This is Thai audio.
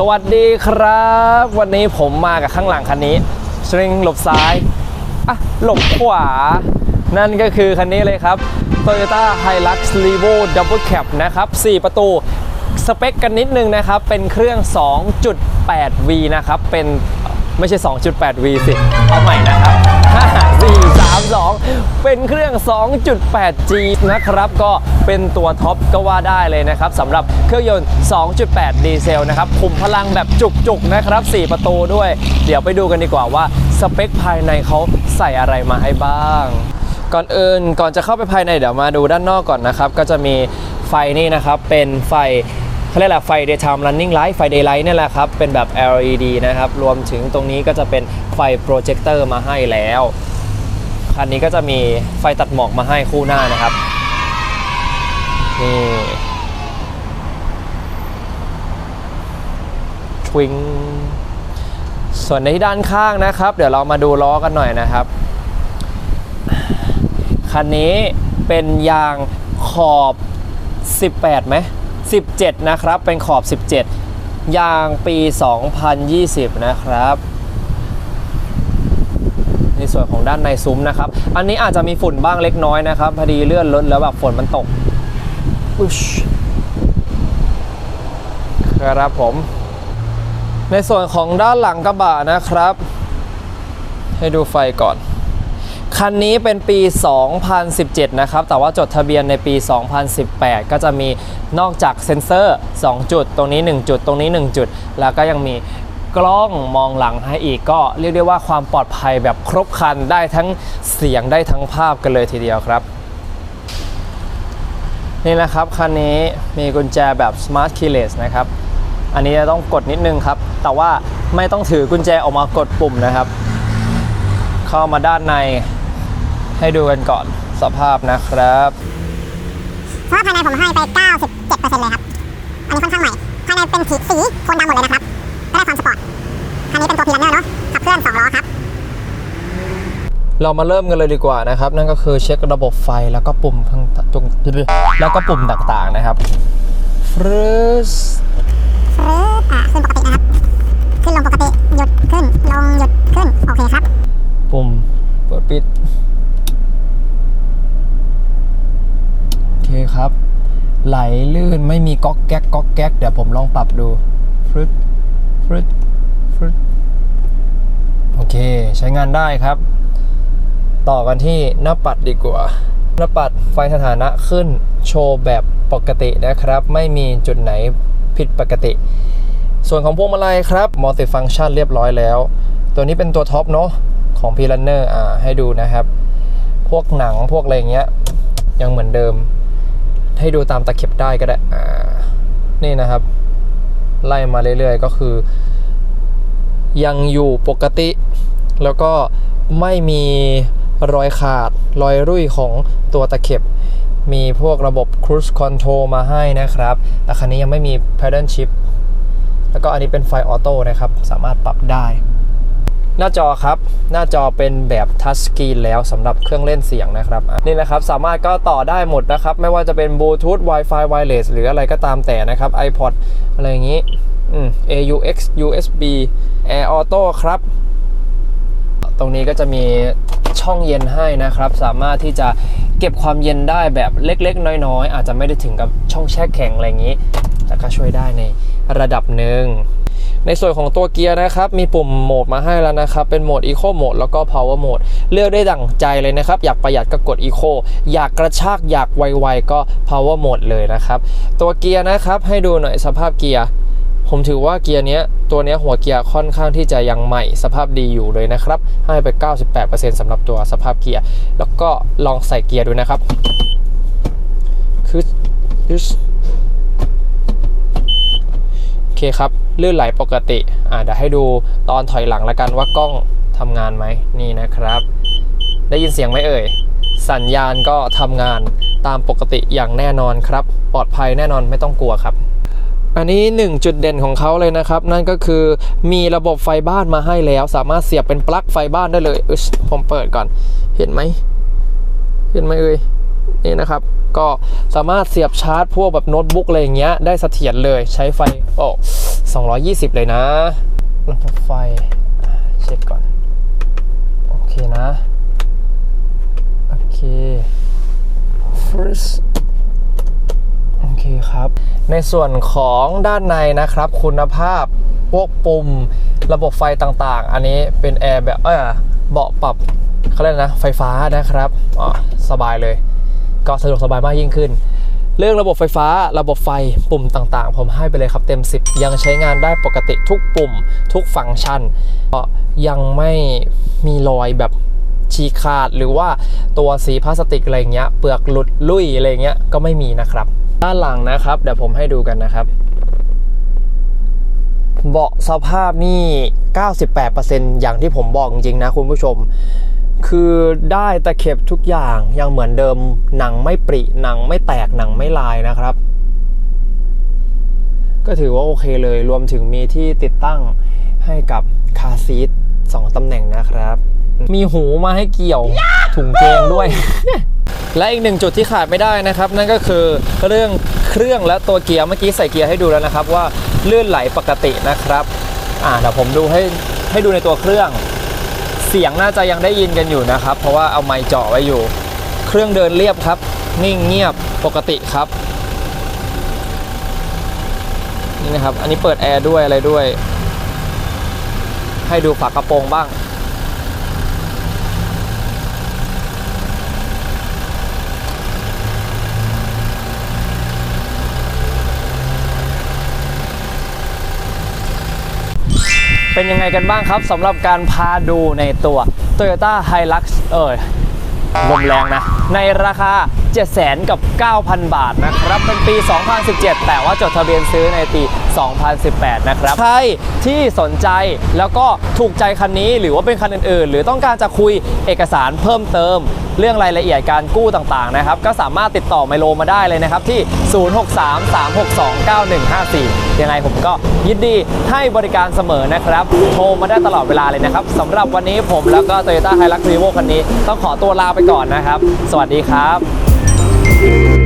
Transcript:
สวัสดีครับ วันนี้ผมมากับข้างหลังคันนี้สริงหลบซ้ายอะหลบขวา นั่นก็คือคันนี้เลยครับ Toyota Hilux Revo Double Cab นะครับ 4 ประตู สเปคกันนิดนึงนะครับ เป็นเครื่อง 2.8V นะครับ เป็นไม่ใช่ 2.8V สิ เอาใหม่นะครับ 4 3 2 เป็นเครื่อง 2.8G นะครับ ก็เป็นตัวท็อปก็ว่าได้เลยนะครับสำหรับเครื่องยนต์ 2.8 ดีเซลนะครับ คุมพลังแบบจุกๆ นะครับ 4 ประตูด้วย เดี๋ยวไปดูกันดีกว่าว่าสเปคภายในเขาใส่อะไรมาให้บ้าง ก่อนอื่นก่อนจะเข้าไปภายในเดี๋ยวมาดูด้านนอกก่อนนะครับ ก็จะมีไฟนี่นะครับเป็นไฟเขาเรียกอะไรไฟ daytime running light ไฟ daylight นี่แหละครับ เป็นแบบ LED นะครับ รวมถึงตรงนี้ก็จะเป็นไฟโปรเจคเตอร์มาให้แล้ว คันนี้ก็จะมีไฟตัดหมอกมาให้คู่หน้านะครับ นี่ทวิงส่วนในที่ด้านข้างนะครับ เดี๋ยวเรามาดูล้อกันหน่อยนะครับ คันนี้เป็นยางขอบ 18ไหม17 นะครับ เป็นขอบ 17 ยางปี 2020 นะครับ ส่วนของด้านในซุ้มนะครับ อันนี้อาจจะมีฝุ่นบ้างเล็กน้อยนะครับ พอดีเลื่อนรถแล้วแบบฝนมันตกอุ๊ยครับผม ในส่วนของด้านหลังกระบะนะครับ ให้ดูไฟก่อนคันนี้เป็นปี 2017 นะครับ แต่ว่าจดทะเบียนในปี 2018 ก็จะมีนอกจากเซ็นเซอร์ 2 จุด ตรงนี้ 1 จุด ตรงนี้ 1 จุด แล้วก็ยังมี กล้องมองหลังให้อีกก็เรียกได้ว่าความปลอดภัยแบบครบครันได้ทั้งเสียงได้ทั้งภาพกันเลยทีเดียวครับ นี่นะครับคันนี้มีกุญแจแบบ Smart Keyless นะครับ อันนี้จะต้องกดนิดนึงครับ แต่ว่าไม่ต้องถือกุญแจออกมากดปุ่มนะครับ เข้ามาด้านในให้ดูกันก่อนสภาพนะครับเพราะว่าภายในผมให้ไป 97%เลยครับ อันนี้ค่อนข้างใหม่ ภายในเป็นสีสีโทนดำหมดเลยนะครับ ก็ได้ความสปอร์ต คันนี้เป็นตัวพีลันเนอร์เนาะ ขับเคลื่อน2ล้อครับ เรามาเริ่มกันเลยดีกว่านะครับ นั่นก็คือเช็คระบบไฟแล้วก็ปุ่มทั้งตรงแล้วก็ปุ่มต่างๆนะครับฟรึสฟรึบอ่าขึ้นปกตินะครับ ขึ้นลงปกติ หยุดขึ้น ลงหยุดขึ้น โอเคครับ ปุ่มเปิดปิดโอเคครับ ไหลลื่นไม่มีก๊อกแก๊กก๊อกแก๊กเดี๋ยวผมลองปรับดูฟรึด ฟึดฟึดโอเค ใช้งานได้ครับ ต่อกันที่หน้าปัดดีกว่า หน้าปัดไฟสถานะขึ้นโชว์แบบปกตินะครับ ไม่มีจุดไหนผิดปกติ ส่วนของพวงมาลัยครับมัลติฟัง c t ชันเรียบร้อยแล้ว ตัวนี้เป็นตัวท็อปเนาะของ p ี r ันเนอร์อ่าให้ดูนะครับ พวกหนังพวกอะไรเงี้ย ยังเหมือนเดิม ให้ดูตามตะเข็บได้ก็ได้อ่านี่นะครับ ไล่มาเรื่อยๆ ก็คือ ยังอยู่ปกติ แล้วก็ไม่มีรอยขาดรอยรุ่ยของตัวตะเข็บ มีพวกระบบ cruise control มาให้นะครับ แต่คันนี้ยังไม่มี paddle shift แล้วก็อันนี้เป็นไฟออโต้นะครับ สามารถปรับได้ หน้าจอครับ หน้าจอเป็นแบบทัชสกรีนแล้วสำหรับเครื่องเล่นเสียงนะครับ นี่นะครับ สามารถก็ต่อได้หมดนะครับ ไม่ว่าจะเป็นบลูทูธ Wi-Fi Wireless หรืออะไรก็ตามแต่นะครับ iPod อะไรอย่างนี้อืม AUX USB Air Auto ครับ ตรงนี้ก็จะมีช่องเย็นให้นะครับ สามารถที่จะเก็บความเย็นได้แบบเล็กๆ น้อยๆ อาจจะไม่ได้ถึงกับช่องแช่แข็งอะไรอย่างนี้ แต่ก็ช่วยได้ในระดับหนึ่ง ในส่วนของตัวเกียร์นะครับ มีปุ่มโหมดมาให้แล้วนะครับ เป็นโหมด Eco Mode แล้วก็ Power Mode เลือกได้ดั่งใจเลยนะครับ อยากประหยัดก็กด Eco อยากกระชากอยากไวๆก็ Power Mode เลยนะครับ ตัวเกียร์นะครับให้ดูหน่อยสภาพเกียร์ผมถือว่าเกียร์เนี้ยตัวเนี้ยหัวเกียร์ค่อนข้างที่จะยังใหม่สภาพดีอยู่เลยนะครับ ให้ไป 98%สำหรับตัวสภาพเกียร์ แล้วก็ลองใส่เกียร์ดูนะครับ คือคือโอเคครับ ลื่นไหลปกติอ่าเดี๋ยวให้ดูตอนถอยหลังแล้วกันว่ากล้องทำงานไหมนี่นะครับ ได้ยินเสียงไหมเอ่ย สัญญาณก็ทำงานตามปกติอย่างแน่นอนครับ ปลอดภัยแน่นอนไม่ต้องกลัวครับอันนี้หนึ่งจุดเด่นของเขาเลยนะครับ นั่นก็คือมีระบบไฟบ้านมาให้แล้ว สามารถเสียบเป็นปลั๊กไฟบ้านได้เลยอผมเปิดก่อน เห็นไหม เห็นไหมเอ่ยนี่นะครับ ก็สามารถเสียบชาร์จพวกแบบโน้ตบุ๊กอะไรอย่างเงี้ยได้เสถียรเลยใช้ไฟโอ้ 220 เลยนะระบบไฟเช็คก่อน โอเคนะ โอเค first โอเคครับ ในส่วนของด้านในนะครับคุณภาพพวกปุ่มระบบไฟต่างๆ อันนี้เป็นแอร์แบบเออเบาะปรับเขาเรียกนะ ไฟฟ้านะครับอ๋อสบายเลย ก็สะดวกสบายมากยิ่งขึ้น เรื่องระบบไฟฟ้า ระบบไฟปุ่มต่างๆ ผมให้ไปเลยครับเต็ม 10 ยังใช้งานได้ปกติทุกปุ่ม ทุกฟังก์ชันก็ยังไม่มีรอยแบบฉีกขาดหรือว่าตัวสีพลาสติกอะไรเงี้ยเปลือกหลุดลุ่ยอะไรเงี้ยก็ไม่มีนะครับ ด้านหลังนะครับเดี๋ยวผมให้ดูกันนะครับเบาะสภาพนี่ 98%อย่างที่ผมบอกจริงๆนะคุณผู้ชม คือได้ตะเข็บทุกอย่างยังเหมือนเดิมหนังไม่ปริหนังไม่แตกหนังไม่ลายนะครับ ก็ถือว่าโอเคเลยรวมถึงมีที่ติดตั้งให้กับคาซีทสองตำแหน่งนะครับ มีหูมาให้เกี่ยวถุงเกงด้วย และอีกหนึ่งจุดที่ขาดไม่ได้นะครับ นั่นก็คือเรื่องเครื่องและตัวเกียร์เมื่อกี้ใส่เกียร์ให้ดูแล้วนะครับ ว่าลื่นไหลปกตินะครับ อ่าเดี๋ยวผมดูให้ให้ดูในตัวเครื่อง สียงน่าจะยังได้ยินกันอยู่นะครับ เพราะว่าเอาไมค์จ่อไว้อยู่ เครื่องเดินเรียบครับ นิ่งเงียบปกติครับ นี่นะครับ อันนี้เปิดแอร์ด้วยอะไรด้วย ให้ดูฝากระโปรงบ้าง เป็นยังไงกันบ้างครับสำหรับการพาดูในตัว Toyota Hilux เอ่ยลมแรงนะ ในราคา700,000กับ 9,000 บาทนะครับ เป็นปี 2017 แต่ว่าจดทะเบียนซื้อในปี 2018 นะครับ ใครที่สนใจแล้วก็ถูกใจคันนี้หรือว่าเป็นคันอื่นๆ หรือต้องการจะคุยเอกสารเพิ่มเติม เรื่องรายละเอียดการกู้ต่างๆนะครับก็สามารถติดต่อไมโลมาได้เลยนะครับที่ 0633629154 ยังไงผมก็ยินดีให้บริการเสมอนะครับ โทรมาได้ตลอดเวลาเลยนะครับสำหรับวันนี้ผมแล้วก็ Toyota Hilux Revo คันนี้ ต้องขอตัวลาไปก่อนนะครับ สวัสดีครับ